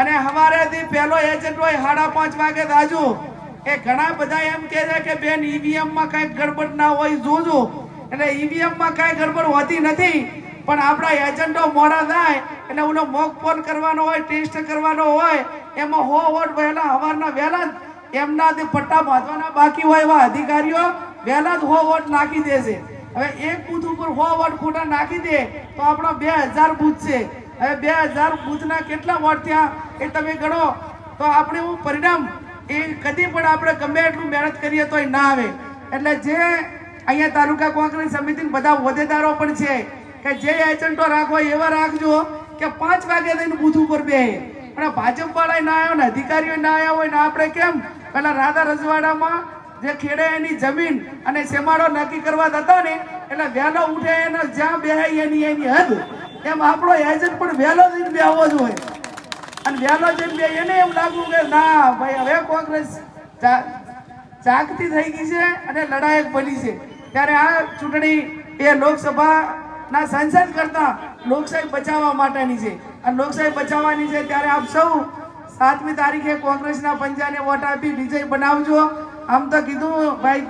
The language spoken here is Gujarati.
અને હવારેથી પહેલો એજન્ટ હોય સાડા પાંચ વાગે રાજુ એ ઘણા બધા એમ કહે છે કે બેન ઈવીએમમાં કઈ ગડબડ ના હોય, જોજો. એટલે ઈવીએમમાં કઈ ગડબડ હોતી નથી, પણ આપણા એજન્ટો મોડા થાય એટલે ઓલો મોક ફોન કરવાનો હોય, ટેસ્ટ કરવાનો હોય, એમાં હો વોટ વહેલા, હવારના વહેલા જ એમનાથી પટ્ટા બાંધવાના બાકી હોય એવા અધિકારીઓ વહેલા જ હો વોટ નાખી દેશે હવે એક બૂથ ઉપર હો વોટ ખોટા નાખી દે તો આપણો બે હજાર બૂથ છે. હવે બે હજાર બુથના કેટલા વોટ થયા એ તમે ગણો. તો આપણે એવું પરિણામ એ કદી પણ આપણે ગમે એટલું મહેનત કરીએ તોય ના આવે. એટલે જે અહીંયા તાલુકા કોંગ્રેસ સમિતિના બધા હોદ્દેદારો પણ છે કે જે એજન્ટો રાખો એવા રાખજો કે પાંચ વાગે થઈને બુથ ઉપર બે પણ ભાજપ વાળા ના આવ્યો ને અધિકારીઓ ના આવ્યા હોય ને આપણે કેમ? પેલા રાધા રજવાડામાં જે ખેડે એની જમીન અને સેમાડો નક્કી કરવા જતા ને એટલે વહેલો ઉઠે એનો જ્યાં બેહે એની એની હદ. એમ આપણો એજન્ટ પણ વહેલો જઈને બેહવો હોય અને વહેલો જઈને બે, એને એવું લાગવું કે ના, ભાઈ, હવે કોંગ્રેસ જા- જાગતી થઈ ગઈ છે અને લડાયક બની છે. ત્યારે આ ચૂંટણી એ લોકસભાના સંસદ કરતા લોકશાહી બચાવવા માટેની છે. અને લોકશાહી બચાવવાની છે ત્યારે આપ સૌ સાતમી તારીખે કોંગ્રેસના પંજાને વોટ આપી વિજય બનાવજો. આમ તો કીધું, ભાઈ